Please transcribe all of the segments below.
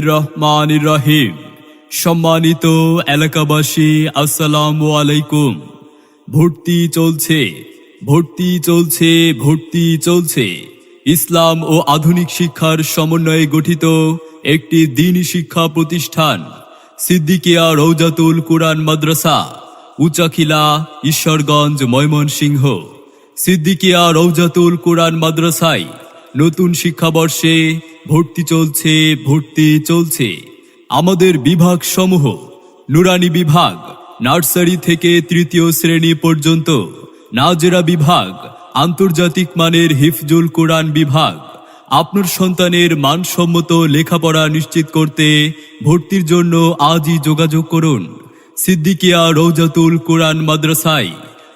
রহমান রহিম। সম্মানিত এলাকাবাসী, আসসালামু আলাইকুম। ভর্তি চলছে ভর্তি চলছে ভর্তি চলছে। ইসলাম ও আধুনিক শিক্ষার সমন্বয়ে গঠিত একটি দিন শিক্ষা প্রতিষ্ঠান, সিদ্দিকিয়া রৌজাতুল কুরআন মাদ্রাসা, উচাখিলা, ঈশ্বরগঞ্জ, ময়মনসিংহ। সিদ্দিকিয়া রৌজাতুল কোরআন মাদ্রাসায় নতুন শিক্ষাবর্ষে ভর্তি চলছে ভর্তি চলছে। আমাদের বিভাগ সমূহ নুরানি বিভাগ, নার্সারি থেকে তৃতীয় শ্রেণি পর্যন্ত, নাজেরা বিভাগ, আন্তর্জাতিক মানের হিফজুল কোরআন বিভাগ। আপনার সন্তানের মানসম্মত লেখাপড়া নিশ্চিত করতে ভর্তির জন্য আজই যোগাযোগ করুন। সিদ্দিকিয়া রৌজাতুল কোরআন মাদ্রাসায়,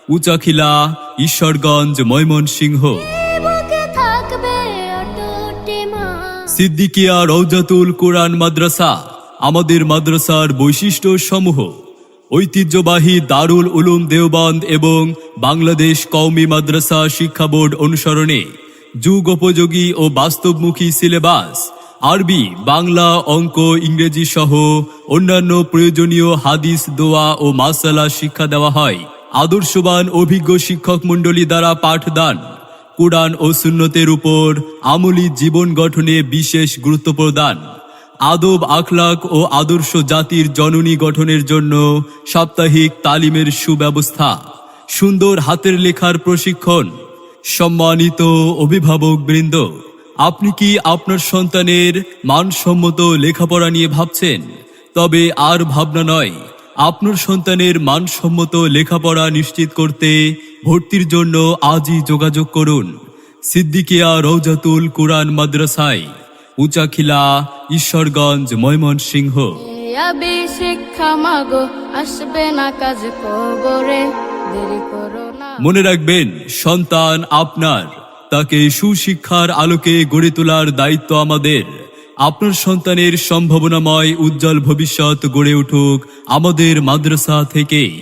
উচাখিলা ঈশ্বরগঞ্জ ময়মনসিংহ। সিদ্দিকিয়া রৌজাতুল কোরআন মাদ্রাসা আমাদের মাদ্রাসার বৈশিষ্ট্য সমূহ ঐতিহ্যবাহী দারুল উলুম দেওবন্দ এবং বাংলাদেশ কওমি মাদ্রাসা শিক্ষা বোর্ড অনুসরণে যুগ উপযোগী ও বাস্তবমুখী সিলেবাস আরবি বাংলা অঙ্ক ইংরেজি সহ অন্যান্য প্রয়োজনীয় হাদিস দোয়া ও মাসালা শিক্ষা দেওয়া হয়। আদর্শবান অভিজ্ঞ শিক্ষক মণ্ডলী দ্বারা পাঠদান, কোরআন ও সুন্নতের উপর আমলি জীবন গঠনে বিশেষ গুরুত্ব প্রদান। আদব, আখলাক ও আদর্শ জাতির জননী গঠনের জন্য সাপ্তাহিক তালিমের সুব্যবস্থা, সুন্দর হাতের লেখার প্রশিক্ষণ। সম্মানিত অভিভাবক বৃন্দ, আপনি কি আপনার সন্তানের মানসম্মত লেখাপড়া নিয়ে ভাবছেন? তবে আর ভাবনা নয় আপনার সন্তানের মানসম্মত লেখাপড়া নিশ্চিত করতে ভর্তির জন্য আজই যোগাযোগ করুন। সিদ্দিকিয়া রৌজাতুল কুরআন মাদ্রাসায় উচাখিলা ঈশ্বরগঞ্জ ময়মনসিংহ। শিক্ষা মাগো আসবে না কাজ কবরে দেরি করো মনে রাখবেন সন্তান আপনার তাকে সুশিক্ষার আলোকে গড়ে তোলার দায়িত্ব আমাদের। আপনার সন্তানের সম্ভাবনাময় উজ্জ্বল ভবিষ্যৎ গড়ে উঠুক আমাদের মাদ্রাসা থেকেই